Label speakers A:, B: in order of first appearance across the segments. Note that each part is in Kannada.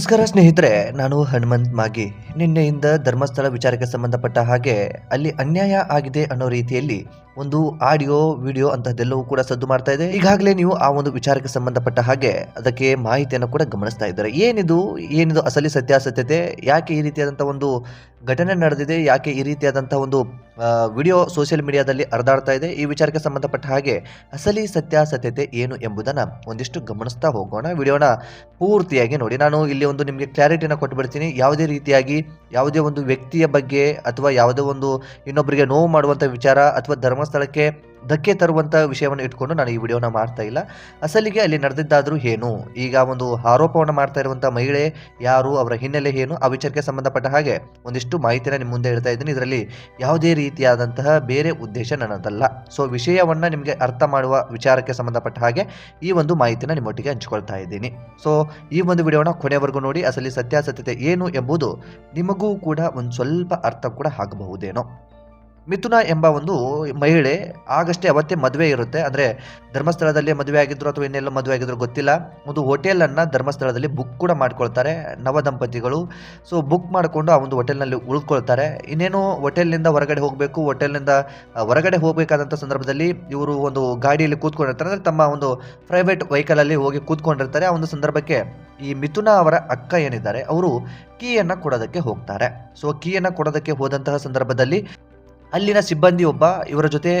A: ನಮಸ್ಕಾರ ಸ್ನೇಹಿತರೆ, ನಾನು ಹನುಮಂತ್ ಮಾಗಿ. ನಿನ್ನೆಯಿಂದ ಧರ್ಮಸ್ಥಳ ವಿಚಾರಕ್ಕೆ ಸಂಬಂಧಪಟ್ಟ ಹಾಗೆ ಅಲ್ಲಿ ಅನ್ಯಾಯ ಆಗಿದೆ ಅನ್ನೋ ರೀತಿಯಲ್ಲಿ ಒಂದು ಆಡಿಯೋ, ವಿಡಿಯೋ ಅಂತಹದ್ದೆಲ್ಲವೂ ಕೂಡ ಸದ್ದು ಮಾಡ್ತಾ ಇದೆ. ಈಗಾಗಲೇ ನೀವು ಆ ಒಂದು ವಿಚಾರಕ್ಕೆ ಸಂಬಂಧಪಟ್ಟ ಹಾಗೆ ಅದಕ್ಕೆ ಮಾಹಿತಿಯನ್ನು ಕೂಡ ಗಮನಿಸ್ತಾ ಇದ್ದಾರೆ. ಏನಿದು? ಏನಿದು ಅಸಲಿ ಸತ್ಯಾಸತ್ಯತೆ? ಯಾಕೆ ಈ ರೀತಿಯಾದಂಥ ಒಂದು ಘಟನೆ ನಡೆದಿದೆ? ಯಾಕೆ ಈ ರೀತಿಯಾದಂಥ ಒಂದು ವಿಡಿಯೋ ಸೋಷಿಯಲ್ ಮೀಡಿಯಾದಲ್ಲಿ ಹರಿದಾಡ್ತಾ ಇದೆ? ಈ ವಿಚಾರಕ್ಕೆ ಸಂಬಂಧಪಟ್ಟ ಹಾಗೆ ಅಸಲಿ ಸತ್ಯಾಸತ್ಯತೆ ಏನು ಎಂಬುದನ್ನು ಒಂದಿಷ್ಟು ಗಮನಿಸ್ತಾ ಹೋಗೋಣ. ವಿಡಿಯೋನ ಪೂರ್ತಿಯಾಗಿ ನೋಡಿ. ನಾನು ಇಲ್ಲಿ ಒಂದು ನಿಮಗೆ ಕ್ಲಾರಿಟಿನ ಕೊಟ್ಟುಬಿಡ್ತೀನಿ ಯಾವುದೇ ರೀತಿಯಾಗಿ ಯಾವುದೇ ಒಂದು ವ್ಯಕ್ತಿಯ ಬಗ್ಗೆ ಅಥವಾ ಯಾವುದೇ ಒಂದು ಇನ್ನೊಬ್ಬರಿಗೆ ನೋವು ಮಾಡುವಂಥ ವಿಚಾರ ಅಥವಾ ಧರ್ಮಸ್ಥಳಕ್ಕೆ ಧಕ್ಕೆ ತರುವಂಥ ವಿಷಯವನ್ನು ಇಟ್ಕೊಂಡು ನಾನು ಈ ವಿಡಿಯೋನ ಮಾಡ್ತಾ ಇಲ್ಲ. ಅಸಲಿಗೆ ಅಲ್ಲಿ ನಡೆದಿದ್ದಾದರೂ ಏನು? ಈಗ ಒಂದು ಆರೋಪವನ್ನು ಮಾಡ್ತಾ ಇರುವಂಥ ಮಹಿಳೆ ಯಾರು, ಅವರ ಹಿನ್ನೆಲೆ ಏನು ಆ ವಿಚಾರಕ್ಕೆ ಸಂಬಂಧಪಟ್ಟ ಹಾಗೆ ಒಂದಿಷ್ಟು ಮಾಹಿತಿನ ನಿಮ್ಮ ಮುಂದೆ ಹೇಳ್ತಾ ಇದ್ದೀನಿ. ಇದರಲ್ಲಿ ಯಾವುದೇ ರೀತಿಯಾದಂತಹ ಬೇರೆ ಉದ್ದೇಶ ನನ್ನದಲ್ಲ. ಸೊ ವಿಷಯವನ್ನು ನಿಮಗೆ ಅರ್ಥ ಮಾಡುವ ವಿಚಾರಕ್ಕೆ ಸಂಬಂಧಪಟ್ಟ ಹಾಗೆ ಈ ಒಂದು ಮಾಹಿತಿನ ನಿಮ್ಮೊಟ್ಟಿಗೆ ಹಂಚ್ಕೊಳ್ತಾ ಇದ್ದೀನಿ. ಸೊ ಈ ಒಂದು ವಿಡಿಯೋನ ಕೊನೆವರೆಗೂ ನೋಡಿ, ಅಸಲಿ ಸತ್ಯಾಸತ್ಯತೆ ಏನು ಎಂಬುದು ನಿಮಗೂ ಕೂಡ ಒಂದು ಸ್ವಲ್ಪ ಅರ್ಥ ಕೂಡ ಆಗಬಹುದೇನೋ. ಮಿಥುನ ಎಂಬ ಒಂದು ಮಹಿಳೆ ಆಗಷ್ಟೇ ಅವತ್ತೇ ಮದುವೆ ಇರುತ್ತೆ. ಅಂದರೆ ಧರ್ಮಸ್ಥಳದಲ್ಲಿ ಮದುವೆ ಆಗಿದ್ರು ಅಥವಾ ಇನ್ನೆಲ್ಲ ಮದುವೆ ಆಗಿದ್ರು ಗೊತ್ತಿಲ್ಲ. ಒಂದು ಹೋಟೆಲನ್ನು ಧರ್ಮಸ್ಥಳದಲ್ಲಿ ಬುಕ್ ಕೂಡ ಮಾಡ್ಕೊಳ್ತಾರೆ ನವ ದಂಪತಿಗಳು. ಸೊ ಬುಕ್ ಮಾಡಿಕೊಂಡು ಆ ಒಂದು ಹೋಟೆಲ್ನಲ್ಲಿ ಉಳ್ಕೊಳ್ತಾರೆ. ಇನ್ನೇನು ಹೋಟೆಲ್ನಿಂದ ಹೊರಗಡೆ ಹೋಗಬೇಕು, ಹೋಟೆಲ್ನಿಂದ ಹೊರಗಡೆ ಹೋಗಬೇಕಾದಂಥ ಸಂದರ್ಭದಲ್ಲಿ ಇವರು ಒಂದು ಗಾಡಿಯಲ್ಲಿ ಕೂತ್ಕೊಂಡಿರ್ತಾರೆ. ಅಂದರೆ ತಮ್ಮ ಒಂದು ಪ್ರೈವೇಟ್ ವೆಹಿಕಲಲ್ಲಿ ಹೋಗಿ ಕೂತ್ಕೊಂಡಿರ್ತಾರೆ. ಆ ಒಂದು ಸಂದರ್ಭಕ್ಕೆ ಈ ಮಿಥುನ ಅವರ ಅಕ್ಕ ಏನಿದ್ದಾರೆ, ಅವರು ಕೀಯನ್ನು ಕೊಡೋದಕ್ಕೆ ಹೋಗ್ತಾರೆ. ಸೊ ಕೀಯನ್ನು ಕೊಡೋದಕ್ಕೆ ಹೋದಂತಹ ಸಂದರ್ಭದಲ್ಲಿ ಅಲ್ಲಿನ ಸಿಬ್ಬಂದಿ ಒಬ್ಬ ಇವರ ಜೊತೆ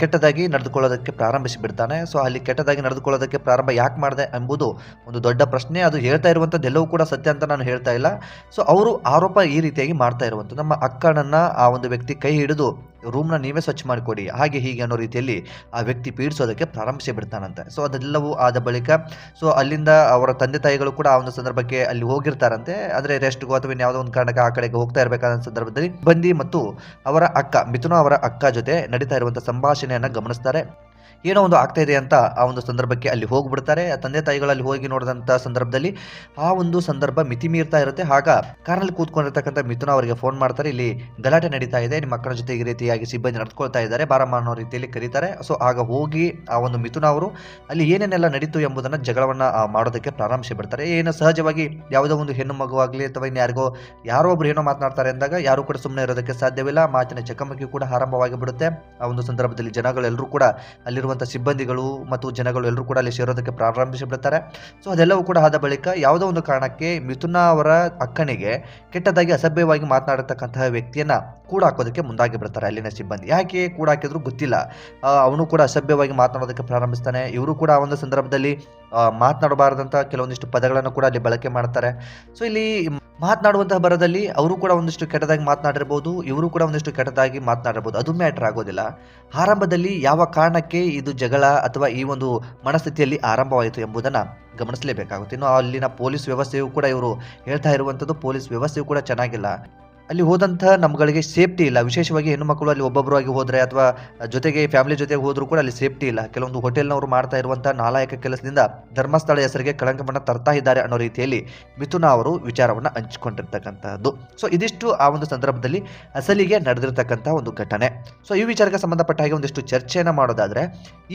A: ಕೆಟ್ಟದಾಗಿ ನಡೆದುಕೊಳ್ಳೋದಕ್ಕೆ ಪ್ರಾರಂಭಿಸಿ ಬಿಡ್ತಾನೆ. ಸೊ ಅಲ್ಲಿ ಕೆಟ್ಟದಾಗಿ ನಡೆದುಕೊಳ್ಳೋದಕ್ಕೆ ಪ್ರಾರಂಭ ಯಾಕೆ ಮಾಡಿದೆ ಎಂಬುದು ಒಂದು ದೊಡ್ಡ ಪ್ರಶ್ನೆ. ಅದು ಹೇಳ್ತಾ ಇರುವಂಥದ್ದೆಲ್ಲವೂ ಕೂಡ ಸತ್ಯ ಅಂತ ನಾನು ಹೇಳ್ತಾ ಇಲ್ಲ. ಸೊ ಅವರು ಆರೋಪ ಈ ರೀತಿಯಾಗಿ ಮಾಡ್ತಾ ಇರುವಂಥದ್ದು. ನಮ್ಮ ಅಕ್ಕನನ್ನು ಆ ಒಂದು ವ್ಯಕ್ತಿ ಕೈ ಹಿಡಿದು ರೂಮ್ನ ನೀವೇ ಸ್ವಚ್ಛ ಮಾಡಿಕೊಡಿ. ಹಾಗೆ ಹೀಗೆ ಅನ್ನೋ ರೀತಿಯಲ್ಲಿ ಆ ವ್ಯಕ್ತಿ ಪೀಡಿಸೋದಕ್ಕೆ ಪ್ರಾರಂಭಿಸಿ ಬಿಡ್ತಾನಂತೆ. ಸೊ ಅದೆಲ್ಲವೂ ಆದ ಬಳಿಕ ಸೊ ಅಲ್ಲಿಂದ ಅವರ ತಂದೆ ತಾಯಿಗಳು ಕೂಡ ಆ ಒಂದು ಸಂದರ್ಭಕ್ಕೆ ಅಲ್ಲಿ ಹೋಗಿರ್ತಾರಂತೆ. ಅಂದರೆ ರೆಸ್ಟ್ಗೋ ಅಥವಾ ಯಾವುದೋ ಒಂದು ಕಾರಣಕ್ಕೆ ಆ ಕಡೆಗೆ ಹೋಗ್ತಾ ಇರಬೇಕಾದ ಸಂದರ್ಭದಲ್ಲಿ ಬಂದಿ ಮತ್ತು ಅವರ ಅಕ್ಕ, ಮಿಥುನ ಅವರ ಅಕ್ಕ ಜೊತೆ ನಡೀತಾ ಇರುವಂತಹ ಸಂಭಾಷಣೆಯನ್ನು ಗಮನಿಸ್ತಾರೆ. ಏನೋ ಒಂದು ಆಗ್ತಾ ಇದೆ ಅಂತ ಆ ಒಂದು ಸಂದರ್ಭಕ್ಕೆ ಅಲ್ಲಿ ಹೋಗ್ಬಿಡ್ತಾರೆ. ತಂದೆ ತಾಯಿಗಳಲ್ಲಿ ಹೋಗಿ ನೋಡಿದಂಥ ಸಂದರ್ಭದಲ್ಲಿ ಆ ಒಂದು ಸಂದರ್ಭ ಮಿತಿ ಮೀರ್ತಾ ಇರುತ್ತೆ. ಆಗ ಕಾರಲ್ಲಿ ಕೂತ್ಕೊಂಡಿರ್ತಕ್ಕಂಥ ಮಿಥುನ ಅವರಿಗೆ ಫೋನ್ ಮಾಡ್ತಾರೆ. ಇಲ್ಲಿ ಗಲಾಟೆ ನಡೀತಾ ಇದೆ. ನಿಮ್ಮ ಮಕ್ಕಳ ಜೊತೆ ಈ ರೀತಿಯಾಗಿ ಸಿಬ್ಬಂದಿ ನಡ್ಕೊಳ್ತಾ ಇದ್ದಾರೆ. ಬಾರಮ್ಮ ಅನ್ನೋ ರೀತಿಯಲ್ಲಿ ಕರೀತಾರೆ. ಸೊ ಆಗ ಹೋಗಿ ಆ ಒಂದು ಮಿಥುನ ಅವರು ಅಲ್ಲಿ ಏನೇನೆಲ್ಲ ನಡೀತು ಎಂಬುದನ್ನು ಜಗಳವನ್ನ ಮಾಡೋದಕ್ಕೆ ಪ್ರಾರಂಭಿಸಿ ಬಿಡ್ತಾರೆ. ಏನು ಸಹಜವಾಗಿ ಯಾವುದೋ ಒಂದು ಹೆಣ್ಣು ಮಗುವಾಗಲಿ ಅಥವಾ ಇನ್ಯಾರಿಗೋ ಯಾರೋ ಒಬ್ರು ಏನೋ ಮಾತನಾಡ್ತಾರೆ ಅಂದಾಗ ಯಾರು ಕೂಡ ಸುಮ್ಮನೆ ಇರೋದಕ್ಕೆ ಸಾಧ್ಯವಿಲ್ಲ. ಮಾತಿನ ಚಕಮಕಿ ಕೂಡ ಆರಂಭವಾಗಿ ಬಿಡುತ್ತೆ. ಆ ಒಂದು ಸಂದರ್ಭದಲ್ಲಿ ಜನಗಳೆಲ್ಲರೂ ಕೂಡ ಅಲ್ಲಿರುವಂಥ ಸಿಬ್ಬಂದಿಗಳು ಮತ್ತು ಜನಗಳು ಎಲ್ಲರೂ ಕೂಡ ಅಲ್ಲಿ ಸೇರೋದಕ್ಕೆ ಪ್ರಾರಂಭಿಸಿಬಿಡ್ತಾರೆ. ಸೊ ಅದೆಲ್ಲವೂ ಕೂಡ ಆದ ಬಳಿಕ ಯಾವುದೋ ಒಂದು ಕಾರಣಕ್ಕೆ ಮಿಥುನ ಅವರ ಅಕ್ಕನಿಗೆ ಕೆಟ್ಟದಾಗಿ ಅಸಭ್ಯವಾಗಿ ಮಾತನಾಡತಕ್ಕಂತಹ ವ್ಯಕ್ತಿಯನ್ನ ಕೂಡ ಹಾಕೋದಕ್ಕೆ ಮುಂದಾಗಿ ಬಿಡ್ತಾರೆ ಅಲ್ಲಿನ ಸಿಬ್ಬಂದಿ. ಯಾಕೆ ಕೂಡ ಹಾಕಿದ್ರು ಗೊತ್ತಿಲ್ಲ ಅವನು ಕೂಡ ಅಸಭ್ಯವಾಗಿ ಮಾತನಾಡೋದಕ್ಕೆ ಪ್ರಾರಂಭಿಸ್ತಾನೆ. ಇವರು ಕೂಡ ಆ ಒಂದು ಸಂದರ್ಭದಲ್ಲಿ ಮಾತನಾಡಬಾರದಂತ ಕೆಲವೊಂದಿಷ್ಟು ಪದಗಳನ್ನು ಕೂಡ ಅಲ್ಲಿ ಬಳಕೆ ಮಾಡ್ತಾರೆ. ಸೊ ಇಲ್ಲಿ ಮಾತನಾಡುವಂತಹ ಬರದಲ್ಲಿ ಅವರು ಕೂಡ ಒಂದಿಷ್ಟು ಕೆಟ್ಟದಾಗಿ ಮಾತನಾಡಿರ್ಬೋದು, ಇವರು ಕೂಡ ಒಂದಿಷ್ಟು ಕೆಟ್ಟದಾಗಿ ಮಾತನಾಡಿರ್ಬೋದು. ಅದು ಮ್ಯಾಟ್ರ್ ಆಗೋದಿಲ್ಲ. ಆರಂಭದಲ್ಲಿ ಯಾವ ಕಾರಣಕ್ಕೆ ಇದು ಜಗಳ ಅಥವಾ ಈ ಒಂದು ಮನಸ್ಥಿತಿಯಲ್ಲಿ ಆರಂಭವಾಯಿತು ಎಂಬುದನ್ನು ಗಮನಿಸಲೇಬೇಕಾಗುತ್ತೆ. ಇನ್ನು ಅಲ್ಲಿನ ಪೊಲೀಸ್ ವ್ಯವಸ್ಥೆಯು ಕೂಡ ಇವರು ಹೇಳ್ತಾ ಇರುವಂಥದ್ದು ಪೊಲೀಸ್ ವ್ಯವಸ್ಥೆಯು ಕೂಡ ಚೆನ್ನಾಗಿಲ್ಲ. ಅಲ್ಲಿ ಹೋದಂತಹ ನಮ್ಗಳಿಗೆ ಸೇಫ್ಟಿ ಇಲ್ಲ. ವಿಶೇಷವಾಗಿ ಹೆಣ್ಣು ಮಕ್ಕಳು ಅಲ್ಲಿ ಒಬ್ಬೊಬ್ಬರಾಗಿ ಹೋದರೆ ಅಥವಾ ಜೊತೆಗೆ ಫ್ಯಾಮಿಲಿ ಜೊತೆಗೆ ಹೋದರೂ ಕೂಡ ಅಲ್ಲಿ ಸೇಫ್ಟಿ ಇಲ್ಲ. ಕೆಲವೊಂದು ಹೋಟೆಲ್ನವರು ಮಾಡ್ತಾ ಇರುವಂತಹ ನಾಲಾಯಕ ಕೆಲಸದಿಂದ ಧರ್ಮಸ್ಥಳ ಹೆಸರಿಗೆ ಕಳಂಕವನ್ನು ತರ್ತಾ ಇದ್ದಾರೆ ಅನ್ನೋ ರೀತಿಯಲ್ಲಿ ಮಿಥುನ ಅವರು ವಿಚಾರವನ್ನು ಹಂಚಿಕೊಂಡಿರ್ತಕ್ಕಂತಹದ್ದು. ಸೊ ಇದಿಷ್ಟು ಆ ಒಂದು ಸಂದರ್ಭದಲ್ಲಿ ಅಸಲಿಗೆ ನಡೆದಿರ್ತಕ್ಕಂಥ ಒಂದು ಘಟನೆ. ಸೊ ಈ ವಿಚಾರಕ್ಕೆ ಸಂಬಂಧಪಟ್ಟ ಹಾಗೆ ಒಂದಿಷ್ಟು ಚರ್ಚೆಯನ್ನು ಮಾಡೋದಾದರೆ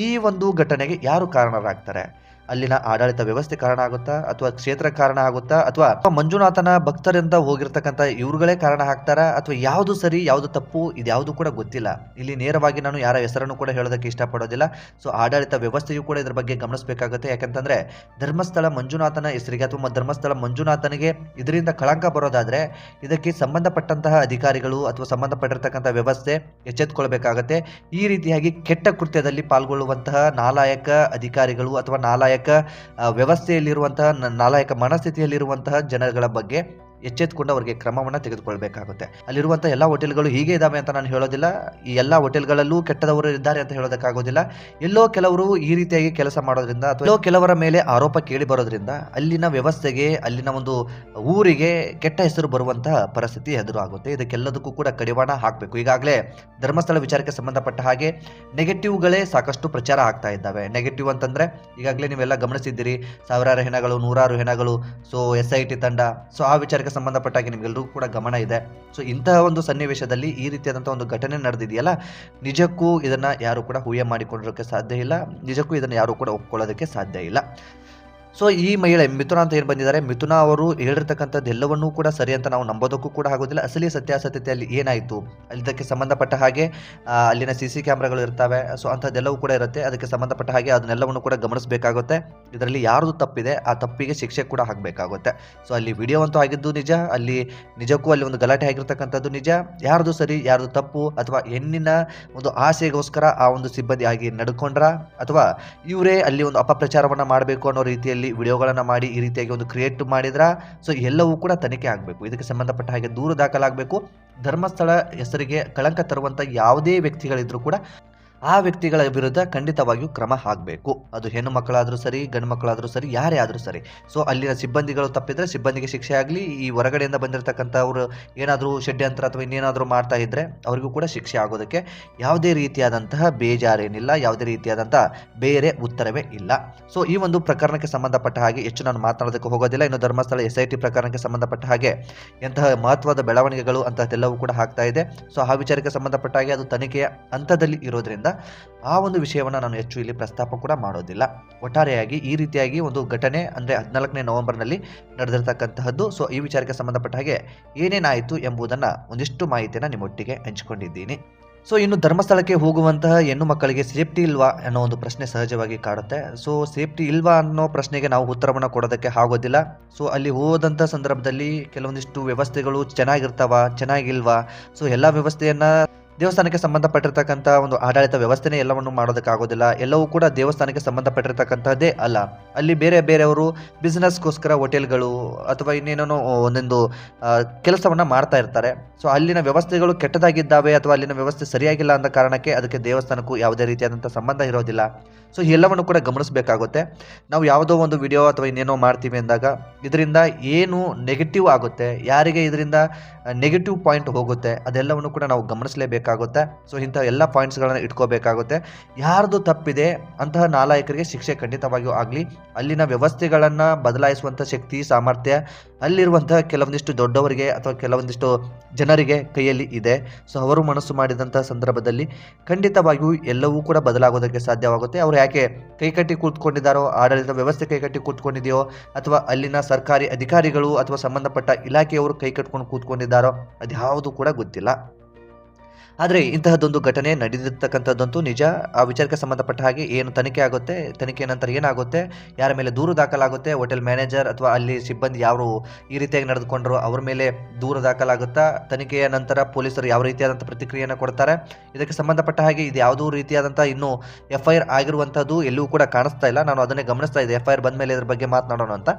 A: ಈ ಒಂದು ಘಟನೆಗೆ ಯಾರು ಕಾರಣರಾಗ್ತಾರೆ? ಅಲ್ಲಿನ ಆಡಳಿತ ವ್ಯವಸ್ಥೆ ಕಾರಣ ಆಗುತ್ತಾ, ಅಥವಾ ಕ್ಷೇತ್ರ ಕಾರಣ ಆಗುತ್ತಾ, ಅಥವಾ ಮಂಜುನಾಥನ ಭಕ್ತರಿಂದ ಹೋಗಿರ್ತಕ್ಕಂಥ ಇವ್ರುಗಳೇ ಕಾರಣ ಆಗ್ತಾರಾ, ಅಥವಾ ಯಾವುದು ಸರಿ, ಯಾವುದು ತಪ್ಪು, ಇದ್ಯಾವುದು ಕೂಡ ಗೊತ್ತಿಲ್ಲ. ಇಲ್ಲಿ ನೇರವಾಗಿ ನಾನು ಯಾರ ಹೆಸರನ್ನು ಕೂಡ ಹೇಳೋದಕ್ಕೆ ಇಷ್ಟಪಡೋದಿಲ್ಲ. ಸೊ, ಆಡಳಿತ ವ್ಯವಸ್ಥೆಯು ಕೂಡ ಇದರ ಬಗ್ಗೆ ಗಮನಿಸಬೇಕಾಗುತ್ತೆ. ಯಾಕಂತಂದ್ರೆ, ಧರ್ಮಸ್ಥಳ ಮಂಜುನಾಥನ ಹೆಸರಿಗೆ ಅಥವಾ ಧರ್ಮಸ್ಥಳ ಮಂಜುನಾಥನಿಗೆ ಇದರಿಂದ ಕಳಂಕ ಬರೋದಾದ್ರೆ, ಇದಕ್ಕೆ ಸಂಬಂಧಪಟ್ಟಂತಹ ಅಧಿಕಾರಿಗಳು ಅಥವಾ ಸಂಬಂಧಪಟ್ಟಿರ್ತಕ್ಕಂಥ ವ್ಯವಸ್ಥೆ ಎಚ್ಚೆತ್ತುಕೊಳ್ಬೇಕಾಗತ್ತೆ ಈ ರೀತಿಯಾಗಿ ಕೆಟ್ಟ ಕೃತ್ಯದಲ್ಲಿ ಪಾಲ್ಗೊಳ್ಳುವಂತಹ ನಾಲಾಯಕ ಅಧಿಕಾರಿಗಳು ಅಥವಾ ನಾಲಾಯಕ ಆ, ವ್ಯವಸ್ಥೆಯಲ್ಲಿರುವಂತಹ ನಾಲಾಯಕ ಮನಸ್ಥಿತಿಯಲ್ಲಿರುವಂತಹ ಜನಗಳ ಬಗ್ಗೆ ಎಚ್ಚೆತ್ತುಕೊಂಡು ಅವರಿಗೆ ಕ್ರಮವನ್ನು ತೆಗೆದುಕೊಳ್ಬೇಕಾಗುತ್ತೆ. ಅಲ್ಲಿರುವಂಥ ಎಲ್ಲ ಹೋಟೆಲ್ಗಳು ಹೀಗೆ ಇದ್ದಾವೆ ಅಂತ ನಾನು ಹೇಳೋದಿಲ್ಲ. ಈ ಎಲ್ಲ ಹೋಟೆಲ್ಗಳಲ್ಲೂ ಕೆಟ್ಟದವರು ಇದ್ದಾರೆ ಅಂತ ಹೇಳೋದಕ್ಕಾಗೋದಿಲ್ಲ. ಎಲ್ಲೋ ಕೆಲವರು ಈ ರೀತಿಯಾಗಿ ಕೆಲಸ ಮಾಡೋದ್ರಿಂದ ಅಥವಾ ಕೆಲವರ ಮೇಲೆ ಆರೋಪ ಕೇಳಿ ಬರೋದ್ರಿಂದ ಅಲ್ಲಿನ ವ್ಯವಸ್ಥೆಗೆ, ಅಲ್ಲಿನ ಒಂದು ಊರಿಗೆ ಕೆಟ್ಟ ಹೆಸರು ಬರುವಂತಹ ಪರಿಸ್ಥಿತಿ ಎದುರಾಗುತ್ತೆ. ಇದಕ್ಕೆಲ್ಲದಕ್ಕೂ ಕೂಡ ಕಡಿವಾಣ ಹಾಕಬೇಕು. ಈಗಾಗಲೇ ಧರ್ಮಸ್ಥಳ ವಿಚಾರಕ್ಕೆ ಸಂಬಂಧಪಟ್ಟ ಹಾಗೆ ನೆಗೆಟಿವ್ಗಳೇ ಸಾಕಷ್ಟು ಪ್ರಚಾರ ಆಗ್ತಾ ಇದ್ದಾವೆ. ನೆಗೆಟಿವ್ ಅಂತಂದ್ರೆ ಈಗಾಗಲೇ ನೀವೆಲ್ಲ ಗಮನಿಸಿದ್ದೀರಿ. ಸಾವಿರಾರು ಹೆಣಗಳು, ನೂರಾರು ಹೆಣಗಳು, ಸೊ ಎಸ್ ಐ ಟಿ ತಂಡ. ಸೊ ಆ ವಿಚಾರಕ್ಕೆ ಸಂಬಂಧಪಟ್ಟ ಹಾಗೆ ನಿಮಗೆಲ್ಲರೂ ಕೂಡ ಗಮನ ಇದೆ. ಸೊ ಇಂತಹ ಒಂದು ಸನ್ನಿವೇಶದಲ್ಲಿ ಈ ರೀತಿಯಾದಂಥ ಒಂದು ಘಟನೆ ನಡೆದಿದೆಯಲ್ಲ, ನಿಜಕ್ಕೂ ಇದನ್ನು ಯಾರು ಕೂಡ ಊಹೆ ಮಾಡಿಕೊಂಡಿರೋಕ್ಕೆ ಸಾಧ್ಯ ಇಲ್ಲ, ನಿಜಕ್ಕೂ ಇದನ್ನು ಯಾರು ಕೂಡ ಒಪ್ಕೊಳ್ಳೋದಕ್ಕೆ ಸಾಧ್ಯ ಇಲ್ಲ. ಸೊ ಈ ಮಹಿಳೆ ಮಿಥುನ ಅಂತ ಏನು ಬಂದಿದ್ದಾರೆ? ಮಿಥುನ ಅವರು ಹೇಳಿರ್ತಕ್ಕಂಥದ್ದು ಎಲ್ಲವನ್ನೂ ಕೂಡ ಸರಿ ಅಂತ ನಾವು ನಂಬೋದಕ್ಕೂ ಕೂಡ ಆಗೋದಿಲ್ಲ. ಅಸಲಿ ಸತ್ಯಾಸತ್ಯತೆಯಲ್ಲಿ ಏನಾಯಿತು? ಇದಕ್ಕೆ ಸಂಬಂಧಪಟ್ಟ ಹಾಗೆ ಅಲ್ಲಿನ ಸಿ ಸಿ ಕ್ಯಾಮ್ರಾಗಳು ಇರ್ತವೆ. ಸೊ ಅಂಥದ್ದೆಲ್ಲವೂ ಕೂಡ ಇರುತ್ತೆ. ಅದಕ್ಕೆ ಸಂಬಂಧಪಟ್ಟ ಹಾಗೆ ಅದನ್ನೆಲ್ಲವನ್ನು ಕೂಡ ಗಮನಿಸಬೇಕಾಗುತ್ತೆ. ಇದರಲ್ಲಿ ಯಾರದು ತಪ್ಪಿದೆ? ಆ ತಪ್ಪಿಗೆ ಶಿಕ್ಷೆ ಕೂಡ ಹಾಕಬೇಕಾಗುತ್ತೆ. ಸೊ ಅಲ್ಲಿ ವಿಡಿಯೋ ಅಂತೂ ಆಗಿದ್ದು ನಿಜ. ಅಲ್ಲಿ ನಿಜಕ್ಕೂ ಅಲ್ಲಿ ಒಂದು ಗಲಾಟೆ ಆಗಿರ್ತಕ್ಕಂಥದ್ದು ನಿಜ. ಯಾರ್ದು ಸರಿ, ಯಾರ್ದು ತಪ್ಪು? ಅಥವಾ ಹೆಣ್ಣಿನ ಒಂದು ಆಸೆಗೋಸ್ಕರ ಆ ಒಂದು ಸಿಬ್ಬಂದಿ ಆಗಿ ನಡ್ಕೊಂಡ್ರ? ಅಥವಾ ಇವರೇ ಅಲ್ಲಿ ಒಂದು ಅಪಪ್ರಚಾರವನ್ನು ಮಾಡಬೇಕು ಅನ್ನೋ ರೀತಿಯಲ್ಲಿ ವಿಡಿಯೋಗಳನ್ನು ಮಾಡಿ ಈ ರೀತಿಯಾಗಿ ಒಂದು ಕ್ರಿಯೇಟ್ ಮಾಡಿದ್ರ? ಸೊ ಎಲ್ಲವೂ ಕೂಡ ತನಿಖೆ ಆಗಬೇಕು. ಇದಕ್ಕೆ ಸಂಬಂಧಪಟ್ಟ ಹಾಗೆ ದೂರು ದಾಖಲಾಗಬೇಕು. ಧರ್ಮಸ್ಥಳ ಹೆಸರಿಗೆ ಕಳಂಕ ತರುವಂಥ ಯಾವುದೇ ವ್ಯಕ್ತಿಗಳಿದ್ರೂ ಕೂಡ ಆ ವ್ಯಕ್ತಿಗಳ ವಿರುದ್ಧ ಖಂಡಿತವಾಗಿಯೂ ಕ್ರಮ ಆಗಬೇಕು. ಅದು ಹೆಣ್ಣು ಮಕ್ಕಳಾದರೂ ಸರಿ, ಗಂಡು ಮಕ್ಕಳಾದರೂ ಸರಿ, ಯಾರೇ ಆದರೂ ಸರಿ. ಸೊ ಅಲ್ಲಿನ ಸಿಬ್ಬಂದಿಗಳು ತಪ್ಪಿದ್ರೆ ಸಿಬ್ಬಂದಿಗೆ ಶಿಕ್ಷೆ ಆಗಲಿ, ಈ ಹೊರಗಡೆಯಿಂದ ಬಂದಿರತಕ್ಕಂಥವ್ರು ಏನಾದರೂ ಷಡ್ಯಂತ್ರ ಅಥವಾ ಇನ್ನೇನಾದರೂ ಮಾಡ್ತಾ ಇದ್ದರೆ ಅವರಿಗೂ ಕೂಡ ಶಿಕ್ಷೆ ಆಗೋದಕ್ಕೆ ಯಾವುದೇ ರೀತಿಯಾದಂತಹ ಬೇಜಾರೇನಿಲ್ಲ, ಯಾವುದೇ ರೀತಿಯಾದಂತಹ ಬೇರೆ ಉತ್ತರವೇ ಇಲ್ಲ. ಸೊ ಈ ಒಂದು ಪ್ರಕರಣಕ್ಕೆ ಸಂಬಂಧಪಟ್ಟ ಹಾಗೆ ಹೆಚ್ಚು ನಾನು ಮಾತನಾಡೋದಕ್ಕೆ ಹೋಗೋದಿಲ್ಲ. ಇನ್ನು ಧರ್ಮಸ್ಥಳ ಎಸ್ ಐ ಟಿ ಪ್ರಕರಣಕ್ಕೆ ಸಂಬಂಧಪಟ್ಟ ಹಾಗೆ ಎಂತಹ ಮಹತ್ವದ ಬೆಳವಣಿಗೆಗಳು ಅಂತಹದ್ದೆಲ್ಲವೂ ಕೂಡ ಆಗ್ತಾ ಇದೆ. ಸೊ ಆ ವಿಚಾರಕ್ಕೆ ಸಂಬಂಧಪಟ್ಟ ಹಾಗೆ ಅದು ತನಿಖೆಯ ಹಂತದಲ್ಲಿ ಇರೋದ್ರಿಂದ ಆ ಒಂದು ವಿಷಯವನ್ನು ನಾನು ಹೆಚ್ಚು ಇಲ್ಲಿ ಪ್ರಸ್ತಾಪ ಕೂಡ ಮಾಡೋದಿಲ್ಲ. ಒಟ್ಟಾರೆಯಾಗಿ ಈ ರೀತಿಯಾಗಿ ಒಂದು ಘಟನೆ ಅಂದರೆ ಹದಿನಾಲ್ಕನೇ ನವೆಂಬರ್ನಲ್ಲಿ ನಡೆದಿರ್ತಕ್ಕಂತಹದ್ದು. ಸೊ ಈ ವಿಚಾರಕ್ಕೆ ಸಂಬಂಧಪಟ್ಟ ಹಾಗೆ ಏನೇನಾಯಿತು ಎಂಬುದನ್ನು ಒಂದಿಷ್ಟು ಮಾಹಿತಿಯನ್ನು ನಿಮ್ಮೊಟ್ಟಿಗೆ ಹಂಚಿಕೊಂಡಿದ್ದೀನಿ. ಸೊ ಇನ್ನು ಧರ್ಮಸ್ಥಳಕ್ಕೆ ಹೋಗುವಂತಹ ಹೆಣ್ಣು ಮಕ್ಕಳಿಗೆ ಸೇಫ್ಟಿ ಇಲ್ವಾ ಅನ್ನೋ ಒಂದು ಪ್ರಶ್ನೆ ಸಹಜವಾಗಿ ಕಾಡುತ್ತೆ. ಸೊ ಸೇಫ್ಟಿ ಇಲ್ವಾ ಅನ್ನೋ ಪ್ರಶ್ನೆಗೆ ನಾವು ಉತ್ತರವನ್ನು ಕೊಡೋದಕ್ಕೆ ಆಗೋದಿಲ್ಲ. ಸೊ ಅಲ್ಲಿ ಹೋದಂಥ ಸಂದರ್ಭದಲ್ಲಿ ಕೆಲವೊಂದಿಷ್ಟು ವ್ಯವಸ್ಥೆಗಳು ಚೆನ್ನಾಗಿರ್ತಾವ, ಚೆನ್ನಾಗಿಲ್ವಾ? ಸೊ ಎಲ್ಲ ವ್ಯವಸ್ಥೆಯನ್ನ ದೇವಸ್ಥಾನಕ್ಕೆ ಸಂಬಂಧಪಟ್ಟಿರ್ತಕ್ಕಂಥ ಒಂದು ಆಡಳಿತ ವ್ಯವಸ್ಥೆನೇ ಎಲ್ಲವನ್ನು ಮಾಡೋದಕ್ಕಾಗೋದಿಲ್ಲ. ಎಲ್ಲವೂ ಕೂಡ ದೇವಸ್ಥಾನಕ್ಕೆ ಸಂಬಂಧಪಟ್ಟಿರ್ತಕ್ಕಂಥದ್ದೇ ಅಲ್ಲ. ಅಲ್ಲಿ ಬೇರೆ ಬೇರೆಯವರು ಬಿಸ್ನೆಸ್ಗೋಸ್ಕರ ಹೋಟೆಲ್ಗಳು ಅಥವಾ ಇನ್ನೇನೋ ಒಂದೊಂದು ಕೆಲಸವನ್ನು ಮಾಡ್ತಾ ಇರ್ತಾರೆ. ಸೊ, ಅಲ್ಲಿನ ವ್ಯವಸ್ಥೆಗಳು ಕೆಟ್ಟದಾಗಿದ್ದಾವೆ ಅಥವಾ ಅಲ್ಲಿನ ವ್ಯವಸ್ಥೆ ಸರಿಯಾಗಿಲ್ಲ ಅಂದ ಕಾರಣಕ್ಕೆ ಅದಕ್ಕೆ ದೇವಸ್ಥಾನಕ್ಕೂ ಯಾವುದೇ ರೀತಿಯಾದಂಥ ಸಂಬಂಧ ಇರೋದಿಲ್ಲ. ಸೊ ಎಲ್ಲವನ್ನು ಕೂಡ ಗಮನಿಸಬೇಕಾಗುತ್ತೆ. ನಾವು ಯಾವುದೋ ಒಂದು ವಿಡಿಯೋ ಅಥವಾ ಇನ್ನೇನೋ ಮಾಡ್ತೀವಿ ಅಂದಾಗ, ಇದರಿಂದ ಏನು ನೆಗೆಟಿವ್ ಆಗುತ್ತೆ, ಯಾರಿಗೆ ಇದರಿಂದ ನೆಗೆಟಿವ್ ಪಾಯಿಂಟ್ ಹೋಗುತ್ತೆ, ಅದೆಲ್ಲವನ್ನು ಕೂಡ ನಾವು ಗಮನಿಸಲೇಬೇಕಾಗುತ್ತೆ. ಸೊ ಇಂಥ ಎಲ್ಲ ಪಾಯಿಂಟ್ಸ್ಗಳನ್ನು ಇಟ್ಕೋಬೇಕಾಗುತ್ತೆ. ಯಾರ್ದು ತಪ್ಪಿದೆ, ಅಂತಹ ನಾಲಾಯಕರಿಗೆ ಶಿಕ್ಷೆ ಖಂಡಿತವಾಗಿಯೂ ಆಗಲಿ. ಅಲ್ಲಿನ ವ್ಯವಸ್ಥೆಗಳನ್ನು ಬದಲಾಯಿಸುವಂಥ ಶಕ್ತಿ, ಸಾಮರ್ಥ್ಯ ಅಲ್ಲಿರುವಂತಹ ಕೆಲವೊಂದಿಷ್ಟು ದೊಡ್ಡವರಿಗೆ ಅಥವಾ ಕೆಲವೊಂದಿಷ್ಟು ಜನರಿಗೆ ಕೈಯಲ್ಲಿ ಇದೆ. ಸೊ ಅವರು ಮನಸ್ಸು ಮಾಡಿದಂಥ ಸಂದರ್ಭದಲ್ಲಿ ಖಂಡಿತವಾಗಿಯೂ ಎಲ್ಲವೂ ಕೂಡ ಬದಲಾಗೋದಕ್ಕೆ ಸಾಧ್ಯವಾಗುತ್ತೆ. ಅವರು ಯಾಕೆ ಕೈಕಟ್ಟಿ ಕೂತ್ಕೊಂಡಿದ್ದಾರೋ ಆಡಳಿತ ವ್ಯವಸ್ಥೆ ಕೈಕಟ್ಟಿ ಕೂತ್ಕೊಂಡಿದೆಯೋ, ಅಥವಾ ಅಲ್ಲಿನ ಸರ್ಕಾರಿ ಅಧಿಕಾರಿಗಳು ಅಥವಾ ಸಂಬಂಧಪಟ್ಟ ಇಲಾಖೆಯವರು ಕೈ ಕಟ್ಕೊಂಡು ಕೂತ್ಕೊಂಡಿದ್ದಾರೋ, ಅದ್ಯಾವುದು ಕೂಡ ಗೊತ್ತಿಲ್ಲ. ಆದರೆ ಇಂತಹದ್ದೊಂದು ಘಟನೆ ನಡೆದಿರ್ತಕ್ಕಂಥದ್ದಂತೂ ನಿಜ. ಆ ವಿಚಾರಕ್ಕೆ ಸಂಬಂಧಪಟ್ಟ ಹಾಗೆ ಏನು ತನಿಖೆ ಆಗುತ್ತೆ, ತನಿಖೆ ನಂತರ ಏನಾಗುತ್ತೆ, ಯಾರ ಮೇಲೆ ದೂರು ದಾಖಲಾಗುತ್ತೆ, ಹೋಟೆಲ್ ಮ್ಯಾನೇಜರ್ ಅಥವಾ ಅಲ್ಲಿ ಸಿಬ್ಬಂದಿ ಯಾರು ಈ ರೀತಿಯಾಗಿ ನಡೆದುಕೊಂಡ್ರು ಅವ್ರ ಮೇಲೆ ದೂರು ದಾಖಲಾಗುತ್ತಾ, ತನಿಖೆಯ ನಂತರ ಪೊಲೀಸರು ಯಾವ ರೀತಿಯಾದಂಥ ಪ್ರತಿಕ್ರಿಯೆಯನ್ನು ಕೊಡ್ತಾರೆ. ಇದಕ್ಕೆ ಸಂಬಂಧಪಟ್ಟ ಹಾಗೆ ಇದು ಯಾವುದೋ ರೀತಿಯಾದಂಥ ಇನ್ನೂ ಎಫ್ ಐ ಆರ್ ಆಗಿರುವಂಥದ್ದು ಎಲ್ಲೂ ಕೂಡ ಕಾಣಿಸ್ತಾ ಇಲ್ಲ. ನಾನು ಅದನ್ನೇ ಗಮನಿಸ್ತಾ ಇದ್ದೆ. ಎಫ್ ಐ ಆರ್ ಬಂದ ಮೇಲೆ ಇದ್ರ ಬಗ್ಗೆ ಮಾತನಾಡೋಣ ಅಂತ.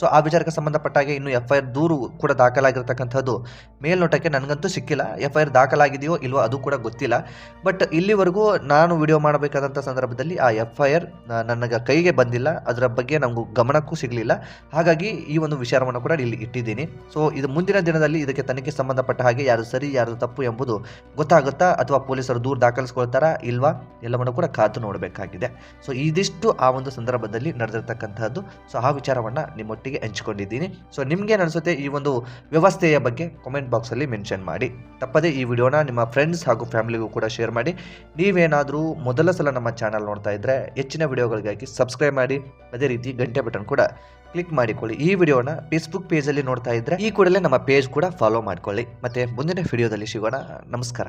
A: ಸೊ ಆ ವಿಚಾರಕ್ಕೆ ಸಂಬಂಧಪಟ್ಟ ಹಾಗೆ ಇನ್ನು ಎಫ್ ಐ ಆರ್ ದೂರು ಕೂಡ ದಾಖಲಾಗಿರ್ತಕ್ಕಂಥದ್ದು. ಮೇಲ್ನೋಟಕ್ಕೆ ನನಗಂತೂ ಸಿಕ್ಕಿಲ್ಲ. ಎಫ್ ಐ ಆರ್ ದಾಖಲಾಗಿದೆಯೋ ಇಲ್ವೋ ಅದು ಕೂಡ ಗೊತ್ತಿಲ್ಲ. ಬಟ್ ಇಲ್ಲಿವರೆಗೂ ನಾನು ವಿಡಿಯೋ ಮಾಡಬೇಕಾದಂಥ ಸಂದರ್ಭದಲ್ಲಿ ಆ ಎಫ್ ಐ ಆರ್ ನನಗೆ ಕೈಗೆ ಬಂದಿಲ್ಲ. ಅದರ ಬಗ್ಗೆ ನಮಗೂ ಗಮನಕ್ಕೂ ಸಿಗಲಿಲ್ಲ. ಹಾಗಾಗಿ ಈ ಒಂದು ವಿಚಾರವನ್ನು ಕೂಡ ಇಲ್ಲಿ ಇಟ್ಟಿದ್ದೀನಿ. ಸೊ ಇದು ಮುಂದಿನ ದಿನದಲ್ಲಿ ಇದಕ್ಕೆ ತನಿಖೆ ಸಂಬಂಧಪಟ್ಟ ಹಾಗೆ ಯಾರು ಸರಿ, ಯಾರು ತಪ್ಪು ಎಂಬುದು ಗೊತ್ತಾಗುತ್ತಾ ಅಥವಾ ಪೊಲೀಸರು ದೂರು ದಾಖಲಿಸ್ಕೊಳ್ತಾರಾ ಇಲ್ವಾ ಎಲ್ಲವನ್ನು ಕೂಡ ಕಾದು ನೋಡಬೇಕಾಗಿದೆ. ಸೊ ಇದಿಷ್ಟು ಆ ಒಂದು ಸಂದರ್ಭದಲ್ಲಿ ನಡೆದಿರ್ತಕ್ಕಂಥದ್ದು. ಸೊ ಆ ವಿಚಾರವನ್ನು ನಿಮ್ಮೊಟ್ಟಿಗೆ ಹಂಚಿಕೊಂಡಿದ್ದೀನಿ. ಸೊ ನಿಮ್ಗೇನು ಅನಿಸುತ್ತೆ ಈ ಒಂದು ವ್ಯವಸ್ಥೆಯ ಬಗ್ಗೆ ಕಾಮೆಂಟ್ ಬಾಕ್ಸಲ್ಲಿ ಮೆನ್ಷನ್ ಮಾಡಿ. ತಪ್ಪದೇ ಈ ವಿಡಿಯೋನ ನಿಮ್ಮ ಫ್ರೆಂಡ್ಸ್ ಹಾಗೂ ಫ್ಯಾಮಿಲಿಗೂ ಕೂಡ ಶೇರ್ ಮಾಡಿ. ನೀವೇನಾದರೂ ಮೊದಲ ಸಲ ನಮ್ಮ ಚಾನಲ್ ನೋಡ್ತಾ ಇದ್ದರೆ ಹೆಚ್ಚಿನ ವಿಡಿಯೋಗಳಿಗಾಗಿ ಸಬ್ಸ್ಕ್ರೈಬ್ ಮಾಡಿ. ಅದೇ ರೀತಿ ಗಂಟೆ ಬಟನ್ ಕೂಡ ಕ್ಲಿಕ್ ಮಾಡಿಕೊಳ್ಳಿ. ಈ ವಿಡಿಯೋನ ಫೇಸ್ಬುಕ್ ಪೇಜಲ್ಲಿ ನೋಡ್ತಾ ಇದ್ದರೆ ಈ ಕೂಡಲೇ ನಮ್ಮ ಪೇಜ್ ಕೂಡ ಫಾಲೋ ಮಾಡ್ಕೊಳ್ಳಿ. ಮತ್ತೆ ಮುಂದಿನ ವಿಡಿಯೋದಲ್ಲಿ ಸಿಗೋಣ. ನಮಸ್ಕಾರ.